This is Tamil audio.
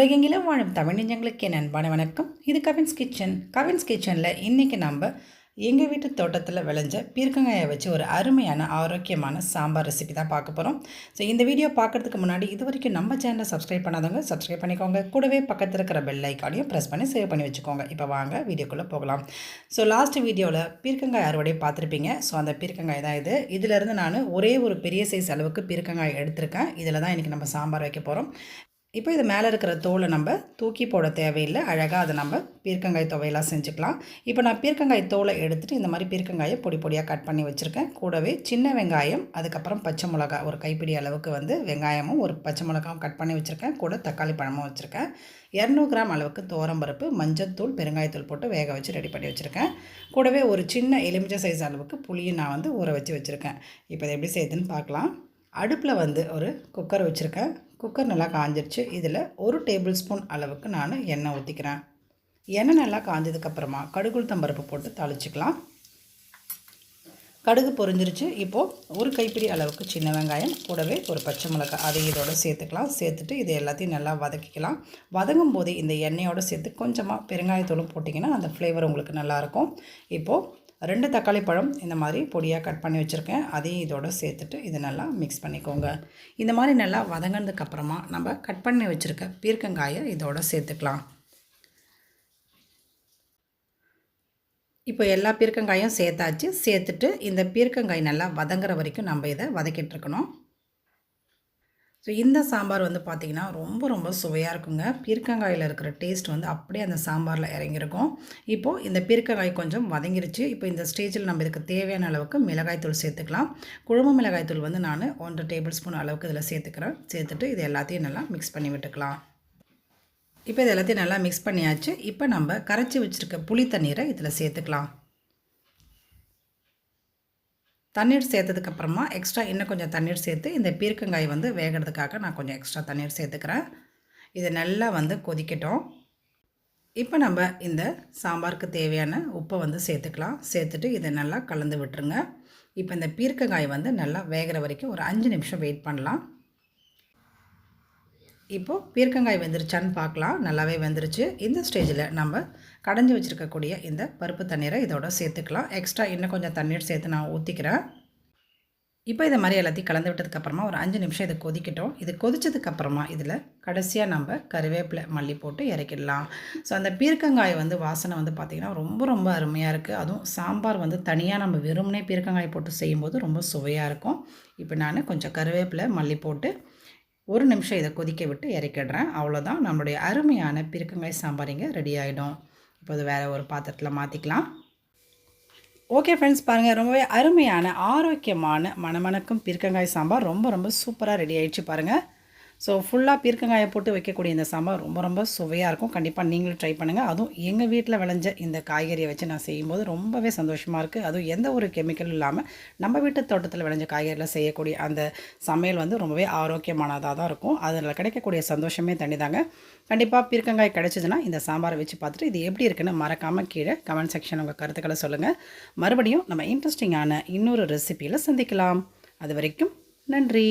உலகெங்கிலும் வாழும் தமிழ் நெஞ்சங்களுக்கு என் அன்பான வணக்கம். இது கவின்ஸ் கிச்சன். கவின்ஸ் கிச்சனில் இன்றைக்கி நம்ம எங்கள் வீட்டு தோட்டத்தில் விளைஞ்ச பீர்க்கங்காயை வச்சு ஒரு அருமையான ஆரோக்கியமான சாம்பார் ரெசிபி தான் பார்க்க போகிறோம் ஸோ இந்த வீடியோ பார்க்குறதுக்கு முன்னாடி இது வரைக்கும் நம்ம சேனலை சப்ஸ்கிரைப் பண்ணாதவங்க சப்ஸ்கிரைப் பண்ணிக்கோங்க. கூடவே பக்கத்தில் இருக்கிற பெல் ஐக்கானையும் ப்ரெஸ் பண்ணி சேவ் பண்ணி வச்சுக்கோங்க. இப்போ வாங்க வீடியோக்குள்ளே போகலாம். ஸோ லாஸ்ட் வீடியோவில் பீர்க்கங்காய் அறுவடை பார்த்துருப்பீங்க. ஸோ அந்த பீர்க்கங்காய் தான் இது. இதிலேருந்து நான் ஒரே ஒரு பெரிய சைஸ் அளவுக்கு பீர்க்கங்காய் எடுத்திருக்கேன். இதில் தான் இன்றைக்கி நம்ம சாம்பார் வைக்க போகிறோம் இப்போ இது மேலே இருக்கிற தோலை நம்ம தூக்கி போட தேவையில்லை. அழகாக அதை நம்ம பீர்க்கங்காய் துவையெல்லாம் செஞ்சுக்கலாம். இப்போ நான் பீர்க்கங்காய் தோலை எடுத்துகிட்டு இந்த மாதிரி பீர்க்கங்காயை பொடி பொடியாக கட் பண்ணி வச்சுருக்கேன். கூடவே சின்ன வெங்காயம் அதுக்கப்புறம் பச்சை மிளகா ஒரு கைப்பிடி அளவுக்கு வந்து வெங்காயமும் ஒரு பச்சை மிளகாவும் கட் பண்ணி வச்சுருக்கேன். கூட தக்காளி பழமும் வச்சுருக்கேன். இரநூறு கிராம் அளவுக்கு தோரம்பருப்பு மஞ்சத்தூள் பெருங்காயத்தூள் போட்டு வேக வச்சு ரெடி பண்ணி வச்சுருக்கேன். கூடவே ஒரு சின்ன எலுமிச்சை சைஸ் அளவுக்கு புளியும் நான் வந்து ஊற வச்சு வச்சுருக்கேன். இப்போ இதை எப்படி செய்யுதுன்னு பார்க்கலாம். அடுப்பில் வந்து ஒரு குக்கர் வச்சுருக்கேன். குக்கர் நல்லா காஞ்சிருச்சு. இதில் ஒரு டேபிள் ஸ்பூன் அளவுக்கு நான் எண்ணெய் ஊற்றிக்கிறேன். எண்ணெய் நல்லா காஞ்சதுக்கப்புறமா கடுகுளுத்தம் பருப்பு போட்டு தாளிச்சிக்கலாம். கடுகு பொரிஞ்சிருச்சு. இப்போது ஒரு கைப்பிடி அளவுக்கு சின்ன வெங்காயம் கூடவே ஒரு பச்சை மிளகாய் அதை இதோட சேர்த்துக்கலாம். சேர்த்துட்டு இது எல்லாத்தையும் நல்லா வதக்கிக்கலாம். வதங்கும் போதே இந்த எண்ணெயோடு சேர்த்து கொஞ்சமாக பெருங்காயத்தூளும் போட்டிங்கன்னா அந்த ஃப்ளேவர் உங்களுக்கு நல்லாயிருக்கும் இப்போது ரெண்டு தக்காளி பழம் இந்த மாதிரி பொடியாக கட் பண்ணி வச்சுருக்கேன். அதையும் இதோட சேர்த்துட்டு இதை நல்லா மிக்ஸ் பண்ணிக்கோங்க. இந்த மாதிரி நல்லா வதங்கினதுக்கப்புறமா நம்ம கட் பண்ணி வச்சுருக்க பீர்க்கங்காயை இதோட சேர்த்துக்கலாம். இப்போ எல்லா பீர்க்கங்காயும் சேர்த்தாச்சு. சேர்த்துட்டு இந்த பீர்க்கங்காய் நல்லா வதங்குற வரைக்கும் நம்ம இதை வதக்கிட்டுருக்கணும் ஸோ இந்த சாம்பார் வந்து பார்த்திங்கன்னா ரொம்ப ரொம்ப சுவையாக இருக்குங்க. பீர்க்கங்காயில் இருக்கிற டேஸ்ட் வந்து அப்படியே அந்த சாம்பாரில் இறங்கியிருக்கும். இப்போது இந்த பீர்க்கங்காய் கொஞ்சம் வதங்கிருச்சு. இப்போ இந்த ஸ்டேஜில் நம்ம இதுக்கு தேவையான அளவுக்கு மிளகாய்த்தூள் சேர்த்துக்கலாம். குழம்பு மிளகாய்த்தூள் வந்து நான் ஒன்றரை டேபிள் ஸ்பூன் அளவுக்கு இதில் சேர்த்துக்கிறேன். சேர்த்துட்டு இது எல்லாத்தையும் நல்லா மிக்ஸ் பண்ணி விட்டுக்கலாம். இப்போ இது எல்லாத்தையும் நல்லா மிக்ஸ் பண்ணியாச்சு. இப்போ நம்ம கரைச்சி வச்சுருக்க புளி தண்ணீரை இதில் சேர்த்துக்கலாம். தண்ணீர் சேர்த்ததுக்கப்புறமா எக்ஸ்ட்ரா இன்னும் கொஞ்சம் தண்ணீர் சேர்த்து இந்த பீர்க்கங்காய் வந்து வேகிறதுக்காக நான் கொஞ்சம் எக்ஸ்ட்ரா தண்ணீர் சேர்த்துக்கிறேன். இது நல்லா வந்து கொதிக்கட்டும். இப்போ நம்ம இந்த சாம்பாருக்கு தேவையான உப்பை வந்து சேர்த்துக்கலாம். சேர்த்துட்டு இதை நல்லா கலந்து விட்டுருங்க. இப்போ இந்த பீர்க்கங்காய் வந்து நல்லா வேகிற வரைக்கும் ஒரு அஞ்சு நிமிஷம் வெயிட் பண்ணலாம். இப்போது பீர்க்கங்காய் வெந்துருச்சான்னு பார்க்கலாம். நல்லாவே வெந்துருச்சு. இந்த ஸ்டேஜில் நம்ம கடைஞ்சி வச்சுருக்கக்கூடிய இந்த பருப்பு தண்ணீரை இதோட சேர்த்துக்கலாம். எக்ஸ்ட்ரா இன்னும் கொஞ்சம் தண்ணீர் சேர்த்து நான் ஊற்றிக்கிறேன் இப்போ இதை மாதிரி எல்லாத்தையும் கலந்து விட்டதுக்கப்புறமா ஒரு அஞ்சு நிமிஷம் இதை கொதிக்கட்டும். இது கொதிச்சதுக்கப்புறமா இதில் கடைசியாக நம்ம கருவேப்பிலை மல்லி போட்டு இறக்கிடலாம். ஸோ அந்த பீர்க்கங்காய் வந்து வாசனை வந்து பார்த்திங்கன்னா ரொம்ப ரொம்ப அருமையாக இருக்குது அதுவும் சாம்பார் வந்து தனியாக நம்ம வெறுமனே பீர்க்கங்காய் போட்டு செய்யும்போது ரொம்ப சுவையாக இருக்கும். இப்போ நான் கொஞ்சம் கருவேப்பிலை மல்லி போட்டு ஒரு நிமிஷம் இதை கொதிக்க விட்டு இறக்கிடுறேன். அவ்வளோதான் நம்மளுடைய அருமையான பிறக்கங்காய் சாம்பாரிங்க ரெடி ஆகிடும் இப்போது வேறு ஒரு பாத்திரத்தில் மாற்றிக்கலாம் ஓகே ஃப்ரெண்ட்ஸ் பாருங்கள் ரொம்பவே அருமையான ஆரோக்கியமான மணமணக்கும் பிறக்கங்காய் சாம்பார். ரொம்ப ரொம்ப சூப்பராக ரெடி ஆகிடுச்சு பாருங்கள் ஸோ ஃபுல்லாக பீர்க்கங்காயை போட்டு வைக்கக்கூடிய இந்த சாம்பார் ரொம்ப ரொம்ப சுவையாக இருக்கும். கண்டிப்பாக நீங்களும் ட்ரை பண்ணுங்கள் அதுவும் எங்கள் வீட்டில் விளைஞ்ச இந்த காய்கறியை வச்சு நான் செய்யும்போது ரொம்பவே சந்தோஷமாக இருக்குது அதுவும் எந்த ஒரு கெமிக்கலும் இல்லாமல் நம்ம வீட்டு தோட்டத்தில் விளைஞ்ச காய்கறியில் செய்யக்கூடிய அந்த சமையல் வந்து ரொம்பவே ஆரோக்கியமானதாக தான் இருக்கும். அதில் கிடைக்கக்கூடிய சந்தோஷமே தண்ணி தாங்க கண்டிப்பாக பீர்க்கங்காய் கிடச்சிதுன்னா இந்த சாம்பாரை வச்சு பார்த்துட்டு இது எப்படி இருக்குன்னு மறக்காமல் கீழே கமெண்ட் செக்ஷன் உங்கள் கருத்துக்களை சொல்லுங்கள் மறுபடியும் நம்ம இன்ட்ரெஸ்டிங்கான இன்னொரு ரெசிப்பியில் சந்திக்கலாம். அது வரைக்கும் நன்றி.